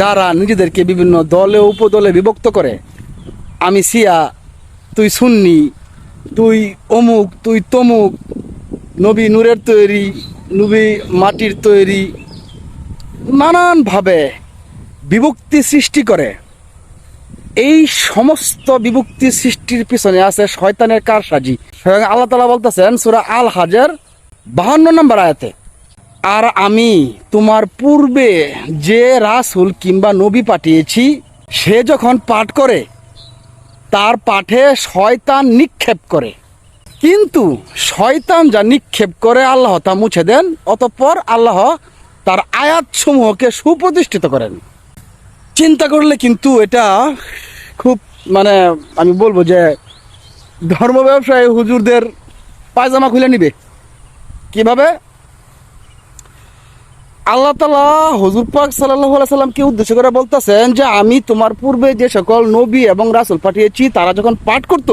যারা নিজেদেরকে বিভিন্ন দলে উপদলে বিভক্ত করে, আমি সিয়া তুই সুন্নি, তুই অমুক, তুই তমুক, নবী নূরের তৈরি, নবী মাটির তৈরি, নানানভাবে বিভক্তি সৃষ্টি করে। এই সমস্ত বিভক্তি সৃষ্টির পিছনে আছে শয়তানের কারসাজি। স্বয়ং আল্লাহ তালা বলতেছেন, সুরা আল হাজার বাহান্ন নম্বর আয়াতে আর আমি তোমার পূর্বে যে রাসুল কিংবা নবী পাঠিয়েছি, সে যখন পাঠ করে, তার পাঠে শয়তান নিক্ষেপ করে। কিন্তু শয়তান যা নিক্ষেপ করে, আল্লাহ তা মুছে দেন, অতঃপর আল্লাহ তার আয়াতসমূহকে সুপ্রতিষ্ঠিত করেন। চিন্তা করলে কিন্তু এটা খুব মানে আমি বলব যে ধর্ম ব্যবসায়ী হুজুরদের পায়জামা খুলে নিবে। কীভাবে? আল্লাহ তালা হজুর পাক সাল্লাহ সাল্লামকে উদ্দেশ্য করে বলতেছেন যে আমি তোমার পূর্বে যে সকল নবী এবং রাসুল পাঠিয়েছি, তারা যখন পাঠ করত,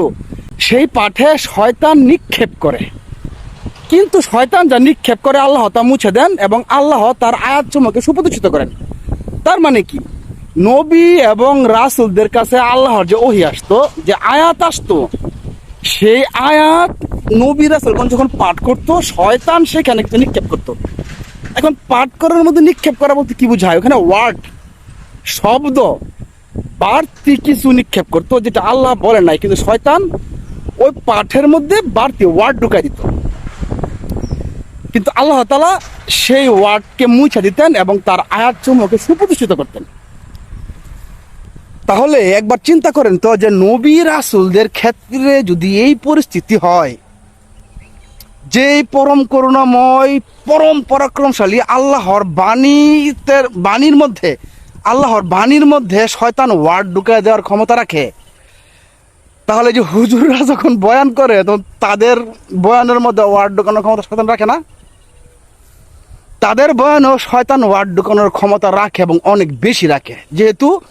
সেই পাঠে শয়তান নিক্ষেপ করে। কিন্তু শয়তান যা নিক্ষেপ করে, আল্লাহ তা মুছে দেন এবং আল্লাহ তার আয়াত সমূহকে সুপ্রতিষ্ঠিত করেন। তার মানে কি? নবী এবং রাসুলদের কাছে আল্লাহর যে ওহি আসতো, যে আয়াত আসতো, সেই আয়াত নবী রাসুলগণ যখন পাঠ করতো, শয়তান সেখানে নিক্ষেপ করতো। এখন পাঠ করার মধ্যে নিক্ষেপ করা বলতে কি বোঝায়? ওখানে ওয়ার্ড শব্দ, বাড়তি কিছু নিক্ষেপ করতো যেটা আল্লাহ বলে নাই, কিন্তু শয়তান ওই পাঠের মধ্যে বাড়তি ওয়ার্ড ঢুকাই দিত। কিন্তু আল্লাহ তালা সেই ওয়ার্ডকে মুছে দিতেন এবং তার আয়াত সমূহকে সুপ্রতিষ্ঠিত করতেন। তাহলে একবার চিন্তা করেন তো যে নবী রাসুলদের ক্ষেত্রে যদি এই পরিস্থিতি হয় যে পরম করুণাময়, পরম পরাক্রমশালী আল্লাহর বাণীতে বাণীর মধ্যে আল্লাহর বাণীর মধ্যে শয়তান ওয়ার্ড ঢুকিয়ে দেওয়ার ক্ষমতা রাখে। তাহলে যে হুজুররা যখন বয়ান করে, তখন তাদের বয়ানের মধ্যে ওয়ার্ড ঢুকানোর ক্ষমতা শয়তান রাখে না? তাদের বয়ানও শয়তান ওয়ার্ড ঢুকানোর ক্ষমতা রাখে এবং অনেক বেশি রাখে। যেহেতু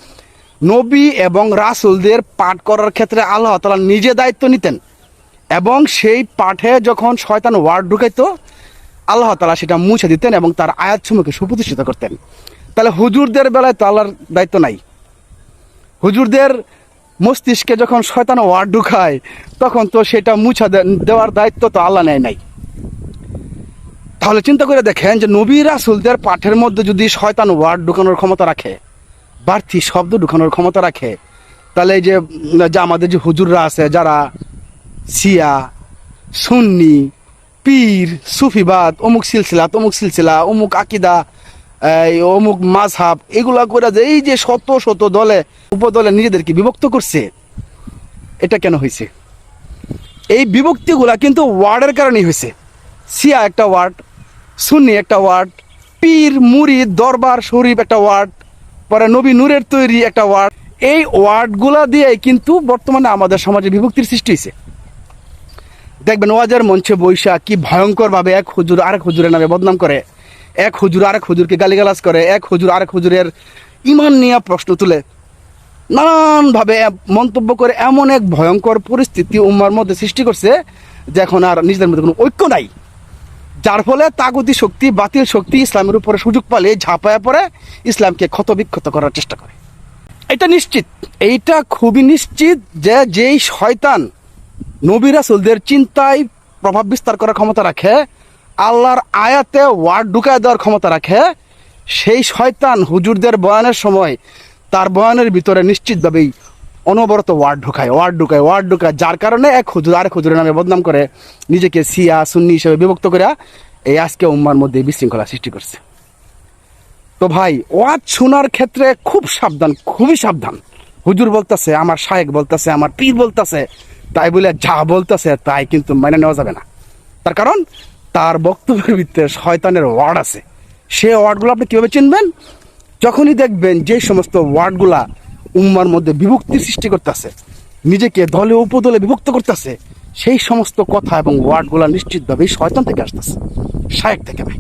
নবী এবং রাসুলদের পাঠ করার ক্ষেত্রে আল্লাহ তালা নিজে দায়িত্ব নিতেন। এবং সেই পাঠে যখন শয়তান ওয়ার্ড ঢুকাইতো, আল্লাহ তালা সেটা মুছে দিতেন এবং তার আয়াতসমূহকে সুপ্রতিষ্ঠিত করতেন। তাহলে হুজুরদের বেলায় তো আল্লাহর দায়িত্ব নাই। হুজুরদের মস্তিষ্কে যখন শয়তান ওয়ার্ড ঢুকায়, তখন তো সেটা মুছা দেওয়ার দায়িত্ব তো আল্লাহ নেয় নাই। তাহলে চিন্তা করে দেখেন যে নবী রাসুলদের পাঠের মধ্যে যদি শয়তান ওয়ার্ড ঢুকানোর ক্ষমতা রাখে, বাড়তি শব্দ ঢুকানোর ক্ষমতা রাখে, তাহলে এই যে আমাদের যে হুজুররা আছে, যারা সিয়া সুন্নি, পীর, সুফিবাদ, অমুক সিলসিলা তমুক সিলসিলা, অমুক আকিদা অমুক মাঝহাব, এগুলা করে যে এই যে শত শত দলে, উপদলে নিজেদেরকে বিভক্ত করছে, এটা কেন হয়েছে এই বিভক্তিগুলা কিন্তু ওয়ার্ডের কারণেই হয়েছে সিয়া একটা ওয়ার্ড, সুন্নি একটা ওয়ার্ড, পীর মুড়ি দরবার, শরীফ একটা ওয়ার্ড, পরে নবী নূরের তৈরি একটা ওয়ার্ড। এই ওয়ার্ডগুলা দিয়ে কিন্তু বর্তমানে আমাদের সমাজে বিভক্তির সৃষ্টি হয়েছে দেখবেন ওয়াজের মঞ্চে বৈশা কি ভয়ঙ্কর ভাবে এক হুজুর আরেক হুজুরের নামে বদনাম করে। এক হুজুর আরেক হুজুরকে গালিগালাজ করে, এক হুজুর আরেক হুজুরের ইমান নিয়ে প্রশ্ন তুলে। নানানভাবে মন্তব্য করে এমন এক ভয়ঙ্কর পরিস্থিতি উম্মার মধ্যে সৃষ্টি করছে যে এখন আর নিজেদের মধ্যে কোনো ঐক্য নাই। যার ফলে তাগতি শক্তি, বাতিল শক্তি ইসলামের উপরে সুযোগ পালে ঝাঁপায়া পড়ে ইসলামকে ক্ষতবিক্ষত করার চেষ্টা করে। এটা নিশ্চিত। এইটা খুবই নিশ্চিত যে যেই শয়তান নবী রাসুলদের চিন্তায় প্রভাব বিস্তার করার ক্ষমতা রাখে, আল্লাহর আয়াতে ওয়ার্ড ঢুকায় দেওয়ার ক্ষমতা রাখে, সেই শয়তান হুজুরদের বয়ানের সময় তার বয়ানের ভিতরে নিশ্চিতভাবেই অনবরত ওয়ার্ড ঢুকায় ওয়ার্ড ঢুকায় ওয়ার্ড ঢুকায়, যার কারণে এক হুজুর, আরেক হুজুরের নামে বদনাম করে নিজেকে সিয়া সুন্নি হিসেবে বিভক্ত করে এই আজকে উম্মার মধ্যে বিশৃঙ্খলা সৃষ্টি করছে। তো ভাই ওয়াজ শোনার ক্ষেত্রে খুব সাবধান, খুবই সাবধান। হুজুর বলতেছে, আমার শায়েক বলতেছে, আমার পীর বলতেছে তাই বলে যা বলতেছে তাই কিন্তু মেনে নেওয়া যাবে না। তার কারণ তার বক্তব্যের ভিতরে শয়তানের ওয়ার্ড আছে। সে ওয়ার্ডগুলো আপনি কীভাবে চিনবেন? যখনই দেখবেন যে সমস্ত ওয়ার্ডগুলা উম্মার মধ্যে বিভক্তি সৃষ্টি করতেছে, নিজেকে দলে উপদলে বিভক্ত করতেছে, সেই সমস্ত কথা এবং ওয়ার্ডগুলা নিশ্চিতভাবেই শয়তান থেকে আসতেছে, শায়েক থেকে ভাই